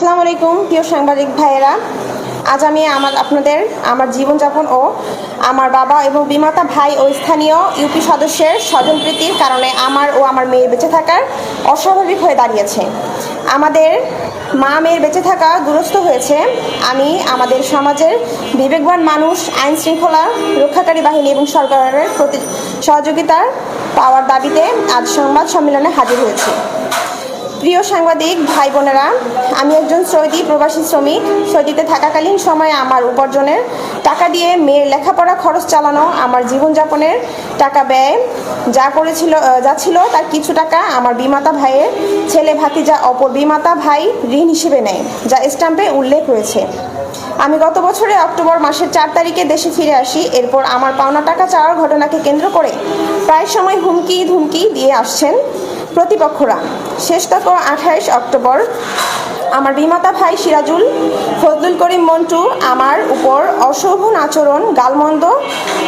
আসসালামু আলাইকুম, প্রিয় সাংবাদিক ভাইয়েরা। আজ আমি আমার আপনাদের আমার জীবনযাপন ও আমার বাবা এবং বিমাতা ভাই ও স্থানীয় ইউপি সদস্যের স্বজনপ্রীতির কারণে আমার ও আমার মেয়ের বেঁচে থাকার অস্বাভাবিক হয়ে দাঁড়িয়েছে। আমাদের মা মেয়ের বেঁচে থাকা দুরস্থ হয়েছে। আমি আমাদের সমাজের বিবেকবান মানুষ, আইন শৃঙ্খলা রক্ষাকারী বাহিনী এবং সরকারের প্রতি সহযোগিতার পাওয়ার দাবিতে আজ সংবাদ সম্মেলনে হাজির হয়েছি। প্রিয় সাংবাদিক, ভাই বোনেরা, আমি একজন সৌদি প্রবাসী শ্রমিক। সৌদিতে থাকাকালীন সময়ে আমার উপার্জনের টাকা দিয়ে মেয়ের লেখাপড়া খরচ চালানো, আমার জীবনযাপনের টাকা ব্যয় যা করেছিল যা ছিল তার কিছু টাকা আমার বিমাতা ভাইয়ের ছেলে ভাতিজা অপর বিমাতা ভাই ঋণ হিসেবে নেয়, যা স্ট্যাম্পে উল্লেখ রয়েছে। আমি গত বছরে অক্টোবর মাসের চার তারিখে দেশে ফিরে আসি, এরপর আমার পাওনা টাকা চাওয়ার ঘটনাকে কেন্দ্র করে প্রায় সময় হুমকি ধুমকি দিয়ে আসছেন। প্রতিপক্ষরা। শেষতক আঠাইশ অক্টোবর। আমার বিমাতা ভাই সিরাজুল, ফজলুল করিম মন্টু, আমার উপর অশোভন আচরণ, গালমন্দ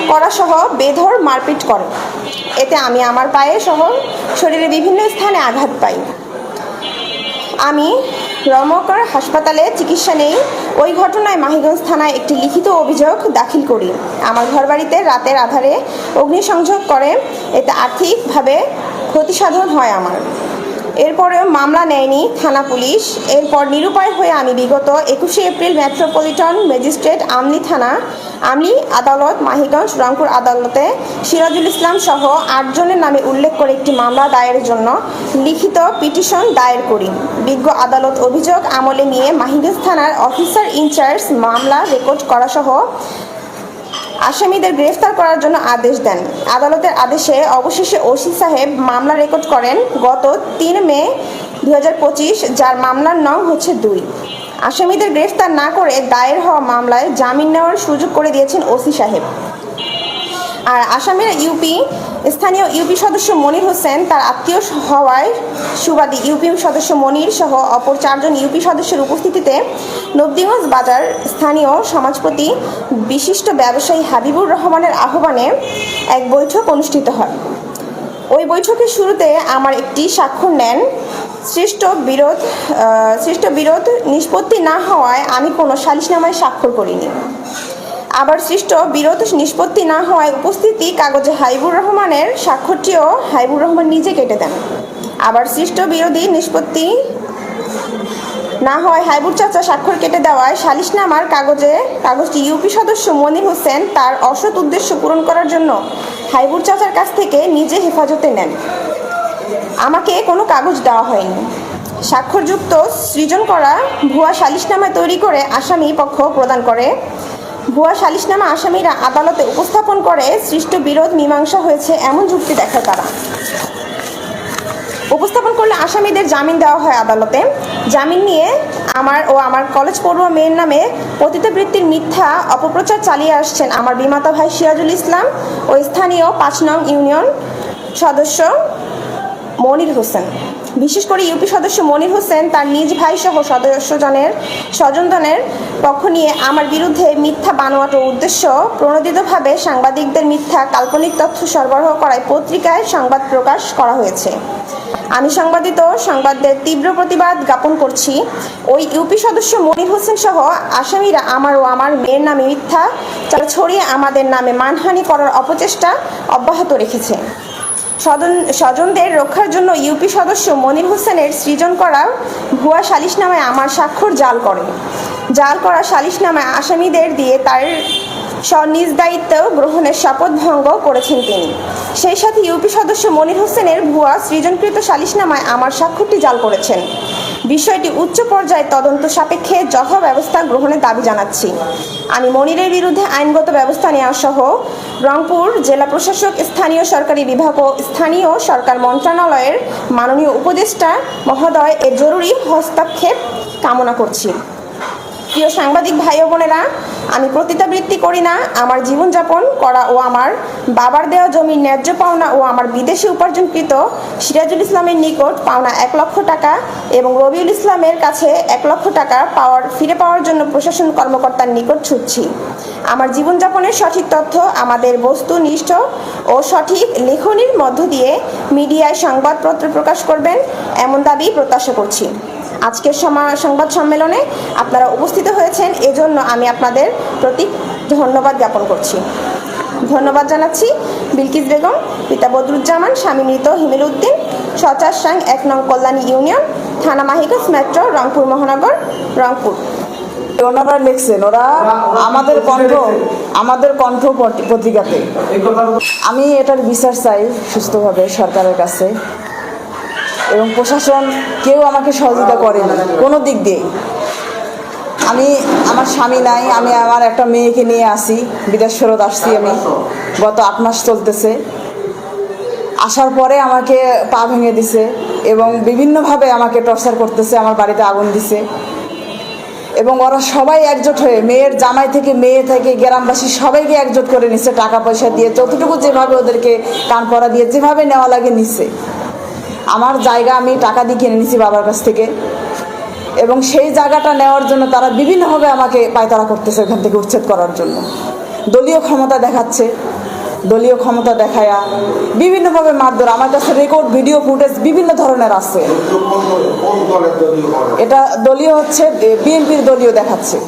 করা সহ বেধর মারপিট করে। এতে আমি আমার পায়ে সহ শরীরের বিভিন্ন স্থানে আঘাত পাই। আমি রমকর হাসপাতালে চিকিৎসা নেই। ওই ঘটনায় মাহিগঞ্জ থানায় একটি লিখিত অভিযোগ দাখিল করি। আমার ঘরবাড়িতে রাতের আধারে অগ্নিসংযোগ করে। এতে আর্থিকভাবে ক্ষতিসাধন হয় আমার। এরপরেও মামলা নেয়নি থানা পুলিশ। এরপর নিরুপায় হয়ে আমি বিগত একুশে এপ্রিল মেট্রোপলিটন ম্যাজিস্ট্রেট আমলি থানা, আমলি আদালত, মাহিগঞ্জ, রংপুর আদালতে সিরাজুল ইসলাম সহ আটজনের নামে উল্লেখ করে একটি মামলা দায়েরের জন্য লিখিত পিটিশন দায়ের করি। বিজ্ঞ আদালত অভিযোগ আমলে নিয়ে মাহিগঞ্জ থানার অফিসার ইনচার্জ মামলা রেকর্ড করা সহ আসামিদের গ্রেফতার করার জন্য আদেশ দেন। আদালতের আদেশে অবশেষে ওসি সাহেব মামলা রেকর্ড করেন গত তিন মে দু হাজার পঁচিশ, যার মামলার নাম হচ্ছে দুই। আসামিদের গ্রেফতার না করে দায়ের হওয়া মামলায় জামিন নেওয়ার সুযোগ করে দিয়েছেন ওসি সাহেব। আর আসামের ইউপি স্থানীয় ইউপি সদস্য মনির হোসেন, তার আত্মীয় হওয়ায় সুবাদী ইউপি সদস্য মনির সহ অপর চারজন ইউপি সদস্যের উপস্থিতিতে নবদিগঞ্জ বাজার স্থানীয় সমাজপতি বিশিষ্ট ব্যবসায়ী হাবিবুর রহমানের আহ্বানে এক বৈঠক অনুষ্ঠিত হয়। ওই বৈঠকের শুরুতে আমার একটি স্বাক্ষর নেন। সৃষ্ট বিরোধ সৃষ্ট বিরোধ নিষ্পত্তি না হওয়ায় আমি কোনো সালিশনামায় স্বাক্ষর করিনি। আবার সৃষ্ট বিরোধ নিষ্পত্তি না হওয়ায় উপস্থিতি কাগজে হাইবুর রহমানের স্বাক্ষরটিও হাইবুর রহমান নিজে কেটে দেন। আবার সৃষ্ট বিরোধী নিষ্পত্তি না হয় হাইবুর চাচা স্বাক্ষর কেটে দেওয়ায় সালিশনামার কাগজে কাগজটি ইউপি সদস্য মনির হোসেন তার অসৎ উদ্দেশ্য পূরণ করার জন্য হাইবুর চাচার কাছ থেকে নিজে হেফাজতে নেন। আমাকে কোনো কাগজ দেওয়া হয়নি। স্বাক্ষরযুক্ত সৃজন করা ভুয়া সালিশনামা তৈরি করে আসামি পক্ষ প্রদান করে। ভুয়া সালিশনামা আসামিরা আদালতে উপস্থাপন করে, সৃষ্ট বিরোধ মীমাংসা হয়েছে এমন যুক্তি দেখায় তারা। উপস্থাপন করলে আসামিদের জামিন দেওয়া হয় আদালতে। জামিন নিয়ে আমার ও আমার কলেজ পড়ুয়া মেয়ের নামে পতিতবৃত্তির মিথ্যা অপপ্রচার চালিয়ে আসছেন আমার বিমাতা ভাই সিরাজুল ইসলাম ও স্থানীয় পাঁচ নং ইউনিয়ন সদস্য মনির হোসেন। বিশেষ করে ইউপি সদস্য মনির হোসেন তার নিজ ভাই সহ সদস্যজনের স্বজনজনের পক্ষ নিয়ে আমার বিরুদ্ধে মিথ্যা বানোয়াট উদ্দেশ্য প্রণোদিতভাবে সাংবাদিকদের মিথ্যা কাল্পনিক তথ্য সরবরাহ করায় পত্রিকায় সংবাদ প্রকাশ করা হয়েছে। আমি সংবাদিত, সংবাদদের তীব্র প্রতিবাদ জ্ঞাপন করছি। ওই ইউপি সদস্য মনির হোসেন সহ আসামিরা আমার ও আমার মেয়ের নামে মিথ্যা ছড়িয়ে আমাদের নামে মানহানি করার অপচেষ্টা অব্যাহত রেখেছে। স্বজন, স্বজনদের রক্ষার জন্য ইউপি সদস্য মনির হোসেনের সৃজন করা ভুয়া সালিশনামায় আমার স্বাক্ষর জাল করে। জাল করা সালিশনামায় আসামিদের দিয়ে তার নিজ দায়িত্ব গ্রহণের শপথ ভঙ্গ করেছেন তিনি। সেই সাথে ইউপি সদস্য মনির হোসেনের ভুয়া সৃজনকৃত সালিশনামায় আমার স্বাক্ষরটি জাল করেছেন। বিষয়টি উচ্চ পর্যায়ে তদন্ত সাপেক্ষে যথা ব্যবস্থা গ্রহণের দাবি জানাচ্ছি। আমি মনিরের বিরুদ্ধে আইনগত ব্যবস্থা নেওয়া সহ রংপুর জেলা প্রশাসক, স্থানীয় সরকারি বিভাগ ও স্থানীয় সরকার মন্ত্রণালয়ের মাননীয় উপদেষ্টা মহোদয় এর জরুরি হস্তক্ষেপ কামনা করছি। প্রিয় সাংবাদিক ভাই বোনেরা আমি প্রতিতাবৃত্তি করি না, আমার জীবনযাপন করা ও আমার বাবার দেওয়া জমির ন্যায্য পাওনা ও আমার বিদেশে উপার্জনকৃত সিরাজুল ইসলামের নিকট পাওনা এক লক্ষ টাকা এবং রবিউল ইসলামের কাছে এক লক্ষ টাকা পাওয়ার, ফিরে পাওয়ার জন্য প্রশাসন কর্মকর্তার নিকট ছুটছি। আমার জীবনযাপনের সঠিক তথ্য, আমাদের বস্তুনিষ্ঠ ও সঠিক লেখনির মধ্য দিয়ে মিডিয়ায় সংবাদপত্র প্রকাশ করবেন, এমন দাবি প্রত্যাশা করছি। আজকের সমা- সংবাদ সম্মেলনে আপনারা উপস্থিত হয়েছেন। এজন্য আমি আপনাদের প্রতি ধন্যবাদ জ্ঞাপন করছি। ধন্যবাদ জানাচ্ছি বিলকিস বেগম পিতা বদরুজ্জামান স্বামী মৃত হিমিল উদ্দিন সচার সাং এক নং কল্যাণী ইউনিয়ন থানা মাহিকাস মেট্রো রংপুর মহানগর রংপুর। ওনারা লিখছেন ওরা আমাদের কণ্ঠ আমাদের কণ্ঠ পত্রিকাতে। আমি এটার বিচার চাই সুস্থভাবে সরকারের কাছে। এবং প্রশাসন কেউ আমাকে সহযোগিতা করেনি, কোনো দিক দিয়ে আমি, আমার স্বামী নাই, আমি আমার একটা মেয়েকে নিয়ে আসি, বিদেশ ফেরত আসছি আমি। গত আট মাস চলতেছে। আসার পরে আমাকে পা ভেঙে দিছে এবং বিভিন্নভাবে আমাকে টর্চার করতেছে, আমার বাড়িতে আগুন দিছে। এবং ওরা সবাই একজোট হয়ে, মেয়ের জামাই থেকে মেয়ে থেকে গ্রামবাসী সবাইকে একজোট করে নিচ্ছে টাকা পয়সা দিয়ে, যতটুকু যেভাবে ওদেরকে কান পরা দিয়ে, যেভাবে নেওয়া লাগে নিচ্ছে আমার জায়গা আমি টাকা দিয়ে কিনে নিছি বাবার কাছ থেকে। এবং সেই জায়গাটা নেওয়ার জন্য তারা বিভিন্নভাবে আমাকে পায়তারা করতেছে ওখান থেকে উচ্ছেদ করার জন্য। দলীয় ক্ষমতা দেখাচ্ছে। দলীয় ক্ষমতা দেখায়া বিভিন্নভাবে মারধর। আমার কাছে রেকর্ড ভিডিও ফুটেজ বিভিন্ন ধরনের আছে। এটা দলীয় হচ্ছে বিএনপির দলীয় দেখাচ্ছে।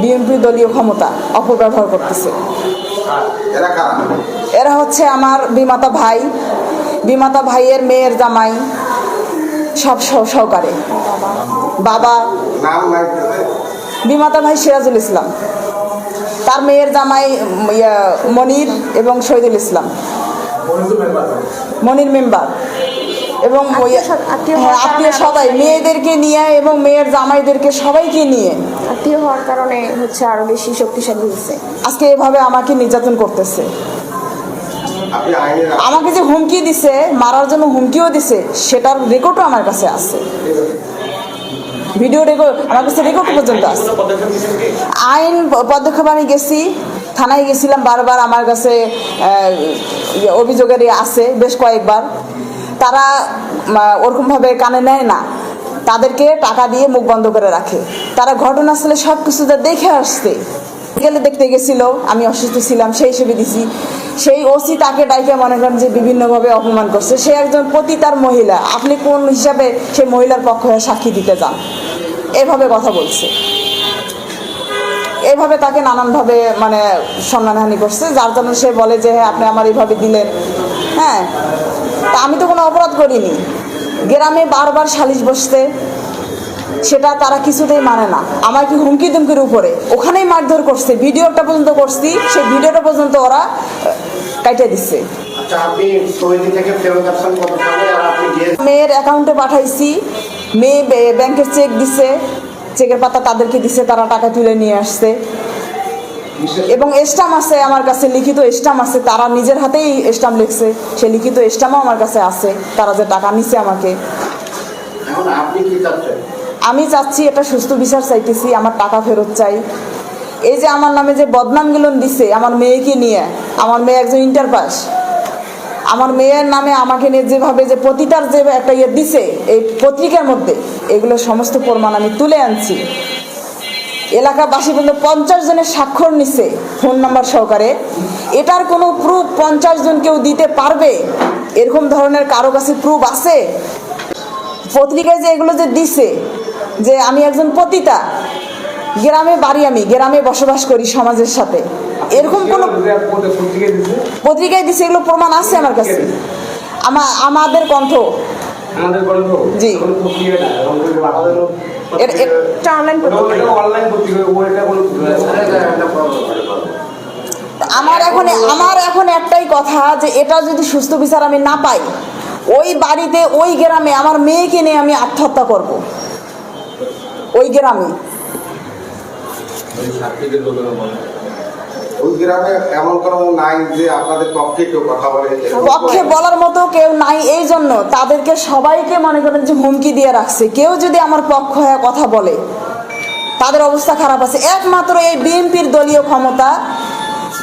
বিএনপির দলীয় ক্ষমতা অপব্যবহার করতেছে। এরা হচ্ছে আমার বিমাতা ভাই। বিমাতা ভাইয়ের মেয়ের জামাই সব সহ- সহকারে। বাবা বিমাতা ভাই সিরাজুল ইসলাম। তার মেয়ের জামাই মনির এবং শহীদুল ইসলাম। মনির মেম্বার। এবং আত্মীয় হ্যাঁ, আত্মীয় সবাই মেয়েদেরকে নিয়ে এবং মেয়ের জামাইদেরকে সবাইকে নিয়ে। আত্মীয় হওয়ার কারণে হচ্ছে আরও বেশি শক্তিশালী হয়েছে। আজকে এভাবে আমাকে নির্যাতন করতেছে। আমাকে যে হুমকি দিছে মারার জন্য হুমকিও দিছে সেটার রেকর্ডও আমার কাছে আছে। ভিডিও রেকর্ড আমার কাছে রেকর্ড পর্যন্ত আছে। আইন পদক্ষেপ আমি গেছি থানায় গেছিলাম বারবার আমার কাছে ইয়ে, অভিযোগের ইয়ে আছে বেশ কয়েকবার। তারা ওরকমভাবে কানে নেয় না। তাদেরকে টাকা দিয়ে মুখ বন্ধ করে রাখে। তারা ঘটনাস্থলে সব কিছু দেখে আসছে। গেলে দেখতে গেছিল, আমি অসুস্থ ছিলাম, সেই হিসেবে দিছি। সেই ওসি তাকে ডাইকে মনে করেন যে বিভিন্নভাবে অপমান করছে। সে একজন পতিতার মহিলা, আপনি কোন হিসাবে সেই মহিলার পক্ষ হয়ে সাক্ষী দিতে যান? এভাবে কথা বলছে। এভাবে তাকে নানানভাবে মানে সম্মানহানি করছে, যার জন্য সে বলে যে হ্যাঁ আপনি আমার এইভাবে দিলেন। হ্যাঁ তা আমি তো কোনো অপরাধ করিনি। গ্রামে বারবার সালিশ বসতে সেটা তারা কিছুতেই মানে না। আমার কি হুমকি দুমকির উপরে? ওখানেই মারধর করছে। ভিডিওটা পর্যন্ত করছি। সেই ভিডিওটা পর্যন্ত ওরা কাইটে দিচ্ছে আচ্ছা গিয়ে মেয়ের অ্যাকাউন্টে পাঠাইছি। মেয়ে ব্যাংকের চেক দিছে। চেকের পাতা তাদেরকে দিছে। তারা টাকা তুলে নিয়ে আসছে। এবং স্টাম আছে আমার কাছে লিখিত স্টাম আছে। তারা নিজের হাতেই স্টাম লিখছে। সে লিখিত স্টামও আমার কাছে আছে। তারা যে টাকা নিছে আমাকে। এখন আপনি কি চাচ্ছেন? আমি চাচ্ছি এটা সুস্থ বিচার চাইতেছি, আমার টাকা ফেরত চাই। এই যে আমার নামে যে বদনাম বদনামগুলো দিছে, আমার মেয়েকে নিয়ে, আমার মেয়ে একজন ইন্টার পাস আমার মেয়ের নামে আমাকে নিয়ে যেভাবে যে প্রতিটার যে একটা ইয়ে দিছে, এই পত্রিকার মধ্যে, এগুলো সমস্ত প্রমাণ আমি তুলে আনছি। এলাকাবাসী বলতে পঞ্চাশ জনের স্বাক্ষর নিছে ফোন নাম্বার সহকারে। এটার কোনো প্রুফ পঞ্চাশ জন কেউ দিতে পারবে? এরকম ধরনের কারও কাছে প্রুফ আছে? পত্রিকায় যে এগুলো যে দিছে যে আমি একজন পতিতা। গ্রামে বাড়ি আমি গ্রামে বসবাস করি সমাজের সাথে। এরকম কোনো পত্রিকায় দিছে এগুলো প্রমাণ আছে আমার কাছে। আমা আমাদের কণ্ঠ। জি। এটা অনলাইন পত্রিকা। অনলাইন পত্রিকা ওইটা কোনো আমার এখন আমার এখন একটাই কথা যে এটা যদি সুস্থ বিচার আমি না পাই ওই বাড়িতে ওই গ্রামে আমার মেয়েকে নিয়ে আমি আত্মহত্যা করব। ওই গ্রামে। ওই গ্রামে এমন কোনো নাই যে আপনাদের পক্ষে কেউ কথা বলে পক্ষে বলার মতো কেউ নাই এই জন্য তাদেরকে সবাইকে মনে করেন যে হুমকি দিয়ে রাখছে। কেউ যদি আমার পক্ষ হয়ে কথা বলে তাদের অবস্থা খারাপ আছে। একমাত্র এই বিএনপির দলীয় ক্ষমতা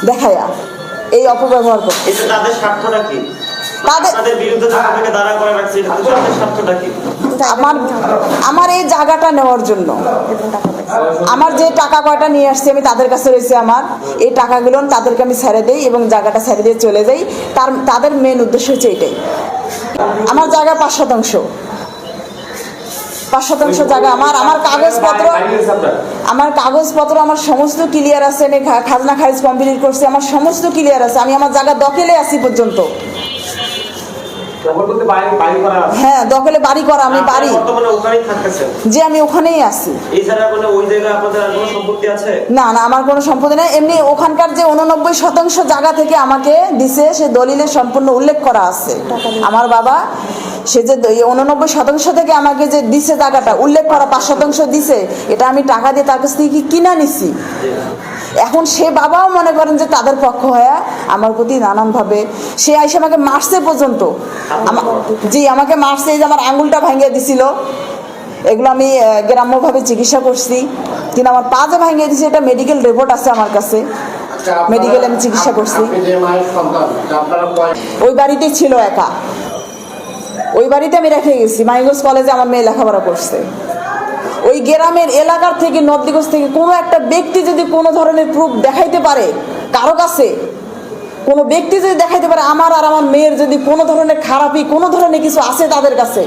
দেখায়া এই অপব্যবহার করছে তাদের স্বার্থটা কি? তাদের- বিরুদ্ধে যারা থেকে দাঁড়া করে রাখছে তাদের স্বার্থটা কি? আমার আমার এই জায়গাটা নেওয়ার জন্য। আমার যে টাকা কয়টা নিয়ে আসছি আমি তাদের কাছে রয়েছে আমার। এই টাকাগুলো তাদেরকে আমি ছেড়ে দিই এবং জায়গাটা ছেড়ে দিয়ে চলে যাই। তার তাদের মেন উদ্দেশ্য হচ্ছে এটাই। আমার জায়গা পাঁচ শতাংশ। পাঁচ শতাংশ জায়গা আমার আমার কাগজপত্র আমার কাগজপত্র আমার সমস্ত ক্লিয়ার আছে আমি খাজনা খারিজ কমপ্লিট করছি আমার সমস্ত ক্লিয়ার আছে। আমি আমার জায়গা দখলে আছি পর্যন্ত। হ্যাঁ দখলে বাড়ি করা আমি বাড়ি। যে আমি ওখানেই আছি। না না আমার কোনো সম্পত্তি নেই। এমনি ওখানকার যে উননব্বই শতাংশ জায়গা থেকে আমাকে দিছে সে দলিলে সম্পূর্ণ উল্লেখ করা আছে। আমার বাবা সে যে উননব্বই শতাংশ থেকে আমাকে যে দিছে জায়গাটা উল্লেখ করা পাঁচ শতাংশ দিছে এটা আমি টাকা দিয়ে তার কাছ থেকে কি কিনা নিছি? এখন সে বাবাও মনে করেন যে তাদের পক্ষ হয়ে আমার প্রতি নানানভাবে সে আইসে আমাকে মারছে পর্যন্ত। জি আমাকে মারছে এই যে আমার আঙুলটা ভাঙিয়ে দিছিল। এগুলো আমি গ্রাম্যভাবে চিকিৎসা করছি। কিন্তু আমার পা যে ভাঙিয়ে দিছে এটা মেডিকেল রিপোর্ট আছে আমার কাছে। আচ্ছা, মেডিকেলে আমি চিকিৎসা করছি। ওই বাড়িতেই ছিল একা। ওই বাড়িতে আমি রেখে গেছি। মাইগঞ্জ কলেজে আমার মেয়ে লেখাপড়া করছে। ওই গ্রামের এলাকার থেকে নদীগঞ্জ থেকে কোনো একটা ব্যক্তি যদি কোনো ধরনের প্রুফ দেখাইতে পারে কারও কাছে, কোনো ব্যক্তি যদি দেখাইতে পারে আমার আর আমার মেয়ের যদি কোনো ধরনের খারাপই, কোনো ধরনের কিছু আছে তাদের কাছে,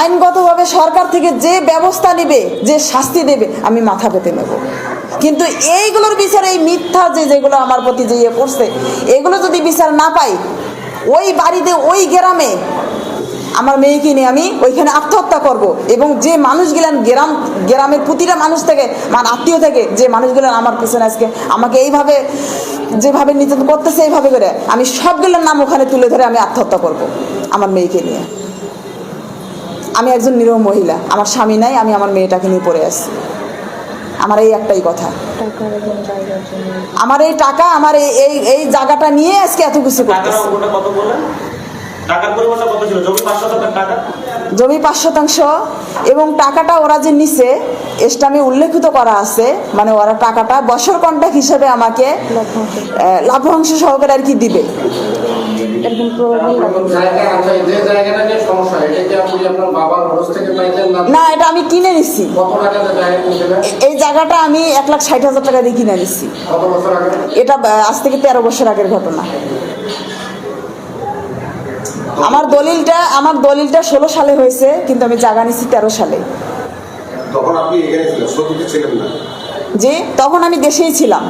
আইনগতভাবে সরকার থেকে যে ব্যবস্থা নেবে, যে শাস্তি দেবে, আমি মাথা পেতে নেব। কিন্তু এইগুলোর বিচার, এই মিথ্যা যে যেগুলো আমার প্রতি যে ইয়ে করছে, এগুলো যদি বিচার না পাই, ওই বাড়িতে, ওই গ্রামে আমার মেয়েকে নিয়ে আমি ওইখানে আত্মহত্যা করব। এবং যে মানুষগুলান গ্রাম, গ্রামের প্রতিটা মানুষ থেকে মানে আত্মীয় থেকে, যে মানুষগুলো আমার পিছনে আজকে আমাকে এইভাবে, যেভাবে নির্যাতন করতেছে, এইভাবে করে আমি সবগুলোর নাম ওখানে তুলে ধরে আমি আত্মহত্যা করব আমার মেয়েকে নিয়ে। আমি একজন নিরহ মহিলা, আমার স্বামী নাই, আমি আমার মেয়েটাকে নিয়ে পড়ে আসছি আমার এই একটাই কথা। আমার এই টাকা, আমার এই এই জায়গাটা নিয়ে আজকে এত কিছু করতেছে। জমি পাঁচ শতাংশ টাকা? জমি পাঁচ শতাংশ এবং টাকাটা ওরা যে নিছে এস্টামে উল্লেখিত করা আছে মানে ওরা টাকাটা বছর কন্ট্যাক্ট হিসেবে আমাকে লাভ্যাংশ সহকারে আর কি দিবে। আচ্ছা যে জায়গাটা নিয়ে সমস্যা এটা কি আপনি আপনার বাবার খরচ থেকে পাইতেন না? না এটা আমি কিনে নিছি। এই জায়গাটা আমি এক লাখ ষাট হাজার টাকা দিয়ে কিনে নিছি। কত বছর আগে? এটা আজ থেকে তেরো বছর আগের ঘটনা। আমার দলিলটা আমার দলিলটা ষোলো সালে হয়েছে কিন্তু আমি জায়গা নিছি তেরো সালে। তখন আপনি এখানে ছিলেন ছিলেন না? যে তখন আমি দেশেই ছিলাম।